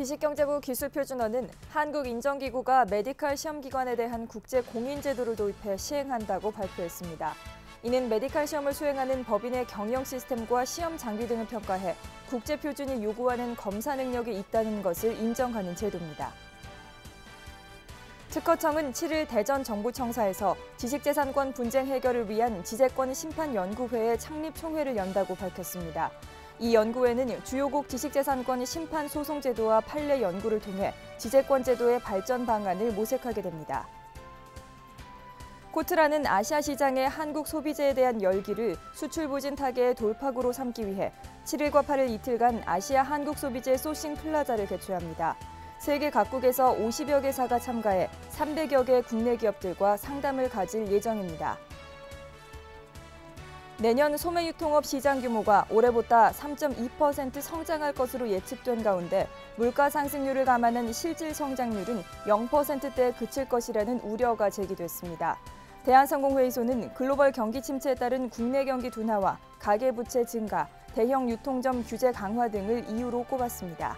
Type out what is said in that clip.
기식경제부 기술표준원은 한국인정기구가 메디칼 시험기관에 대한 국제 공인제도를 도입해 시행한다고 발표했습니다. 이는 메디칼 시험을 수행하는 법인의 경영 시스템과 시험 장비 등을 평가해 국제 표준이 요구하는 검사 능력이 있다는 것을 인정하는 제도입니다. 특허청은 7일 대전 정부청사에서 지식재산권 분쟁 해결을 위한 지재권 심판연구회의 창립 총회를 연다고 밝혔습니다. 이 연구회는 주요국 지식재산권 심판 소송 제도와 판례 연구를 통해 지재권 제도의 발전 방안을 모색하게 됩니다. 코트라는 아시아 시장의 한국 소비재에 대한 열기를 수출 부진 타계의 돌파구로 삼기 위해 7일과 8일 이틀간 아시아 한국 소비재 소싱 플라자를 개최합니다. 세계 각국에서 50여 개사가 참가해 300여 개 국내 기업들과 상담을 가질 예정입니다. 내년 소매 유통업 시장 규모가 올해보다 3.2% 성장할 것으로 예측된 가운데 물가 상승률을 감안한 실질 성장률은 0%대에 그칠 것이라는 우려가 제기됐습니다. 대한상공회의소는 글로벌 경기 침체에 따른 국내 경기 둔화와 가계부채 증가, 대형 유통점 규제 강화 등을 이유로 꼽았습니다.